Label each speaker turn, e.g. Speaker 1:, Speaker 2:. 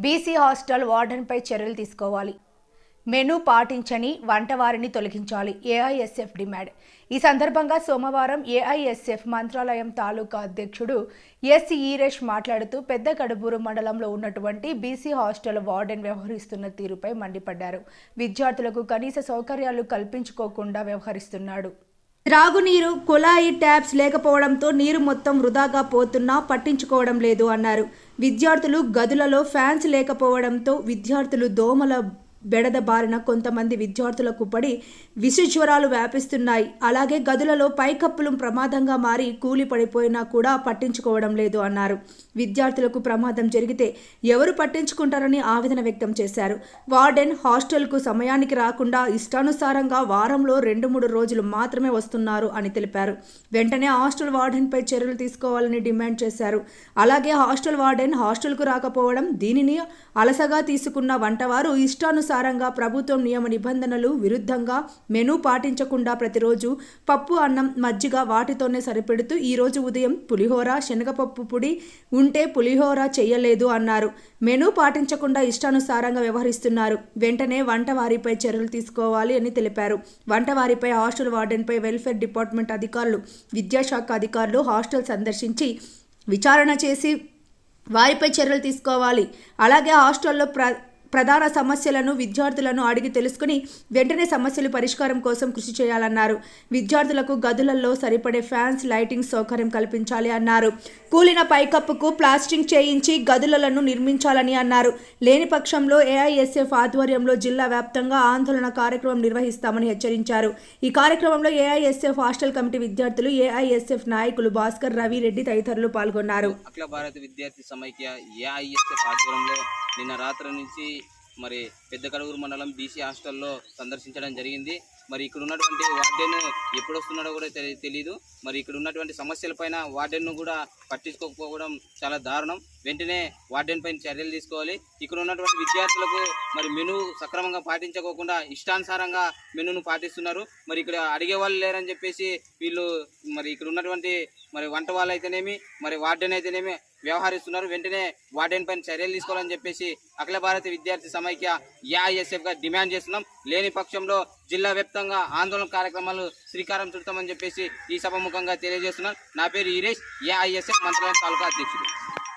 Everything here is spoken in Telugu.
Speaker 1: బీసీ హాస్టల్ వార్డెన్పై చర్యలు తీసుకోవాలి. మెను పాటించని వంటవారిని తొలగించాలి. ఏఐఎస్ఎఫ్ డిమాండ్. ఈ సందర్భంగా సోమవారం ఏఐఎస్ఎఫ్ మంత్రాలయం తాలూకా అధ్యక్షుడు ఎస్ ఈరేష్ మాట్లాడుతూ పెద్ద కడుబూరు మండలంలో ఉన్నటువంటి బీసీ హాస్టల్ వార్డెన్ వ్యవహరిస్తున్న తీరుపై మండిపడ్డారు. విద్యార్థులకు కనీస సౌకర్యాలు కల్పించుకోకుండా వ్యవహరిస్తున్నాడు. త్రాగునీరు కుళాయి ట్యాప్స్ లేకపోవడంతో నీరు మొత్తం వృధాగా పోతున్నా పట్టించుకోవడం లేదు అన్నారు. విద్యార్థులు గదులలో ఫ్యాన్స్ లేకపోవడంతో విద్యార్థులు దోమల బెడద బారిన కొంతమంది విద్యార్థులకు పడి విషజ్వరాలు వ్యాపిస్తున్నాయి. అలాగే గదులలో పైకప్పులు ప్రమాదంగా మారి కూలి పడిపోయినా కూడా పట్టించుకోవడం లేదు అన్నారు. విద్యార్థులకు ప్రమాదం జరిగితే ఎవరు పట్టించుకుంటారని ఆవేదన వ్యక్తం చేశారు. వార్డెన్ హాస్టల్కు సమయానికి రాకుండా ఇష్టానుసారంగా వారంలో రెండు మూడు రోజులు మాత్రమే వస్తున్నారు అని తెలిపారు. వెంటనే హాస్టల్ వార్డెన్పై చర్యలు తీసుకోవాలని డిమాండ్ చేశారు. అలాగే హాస్టల్ వార్డెన్ హాస్టల్కు రాకపోవడం దీనిని అలసగా తీసుకున్న వంటవారు ఇష్టానుసారంగా ప్రభుత్వం నియమ నిబంధనలు విరుద్ధంగా మెనూ పాటించకుండా ప్రతిరోజు పప్పు అన్నం మజ్జిగ వాటితోనే సరిపెడుతూ ఈరోజు ఉదయం పులిహోర శనగపప్పు పొడి ఉంటే పులిహోర చేయలేదు అన్నారు. మెనూ పాటించకుండా ఇష్టానుసారంగా వ్యవహరిస్తున్నారు. వెంటనే వంటవారిపై చర్యలు తీసుకోవాలి అని తెలిపారు. వంటవారిపై హాస్టల్ వార్డెన్పై వెల్ఫేర్ డిపార్ట్మెంట్ అధికారులు విద్యాశాఖ అధికారులు హాస్టల్ సందర్శించి విచారణ చేసి వారిపై చర్యలు తీసుకోవాలి. అలాగే హాస్టల్లో ప్ర ప్రధాన సమస్యలను విద్యార్థులను అడిగి తెలుసుకుని వెంటనే సమస్యలు పరిష్కారం కోసం కృషి చేయాలన్నారు. విద్యార్థులకు గదులలో సరిపడే ఫ్యాన్స్ లైటింగ్ సౌకర్యం కల్పించాలి అన్నారు. కూలిన పైకప్పుకు ప్లాస్టింగ్ చేయించి గదులను నిర్మించాలని అన్నారు. లేని పక్షంలో ఏఐఎస్ఎఫ్ ఆధ్వర్యంలో జిల్లా వ్యాప్తంగా ఆందోళన కార్యక్రమం నిర్వహిస్తామని హెచ్చరించారు. ఈ కార్యక్రమంలో ఏఐఎస్ఎఫ్ హాస్టల్ కమిటీ విద్యార్థులు ఏఐఎస్ఎఫ్ నాయకులు భాస్కర్ రవి రెడ్డి తదితరులు పాల్గొన్నారు.
Speaker 2: అఖిల భారత విద్యార్థి సమైక్య ఏఐఎస్ఎఫ్ ఆధ్వర్యంలో నిన్న రాత్రి నుంచి మరి పెద్ద కడుగురు మండలం బీసీ హాస్టల్లో సందర్శించడం జరిగింది. మరి ఇక్కడ ఉన్నటువంటి వార్డెన్ ఎప్పుడు వస్తున్నాడో కూడా తెలియదు మరి ఇక్కడ ఉన్నటువంటి సమస్యలపైన వార్డెన్ను కూడా పట్టించుకోకపోవడం చాలా దారుణం. వెంటనే వార్డెన్ పైన చర్యలు తీసుకోవాలి. ఇక్కడ ఉన్నటువంటి విద్యార్థులకు మరి మెను సక్రమంగా పాటించకోకుండా ఇష్టానుసారంగా మెనూను పాటిస్తున్నారు. మరి ఇక్కడ అడిగే వాళ్ళు లేరని చెప్పేసి వీళ్ళు మరి ఇక్కడ ఉన్నటువంటి మరి వంట వాళ్ళు అయితేనేమి మరి వార్డెన్ అయితేనేమి వ్యవహరిస్తున్నారు. వెంటనే వార్డెన్ పైన చర్యలు తీసుకోవాలని చెప్పేసి అఖిల భారత విద్యార్థి సమైక్య ఏఐఎస్ఎఫ్గా డిమాండ్ చేస్తున్నాం. లేని పక్షంలో జిల్లా వ్యాప్తంగా ఆందోళన కార్యక్రమాలు శ్రీకారం చుడతామని చెప్పేసి ఈ సభ ముఖంగా తెలియజేస్తున్నాను నా పేరు ఈరేష్ ఏఐఎస్ఎఫ్ మంత్రాలయం తాలూకా అధ్యక్షుడు.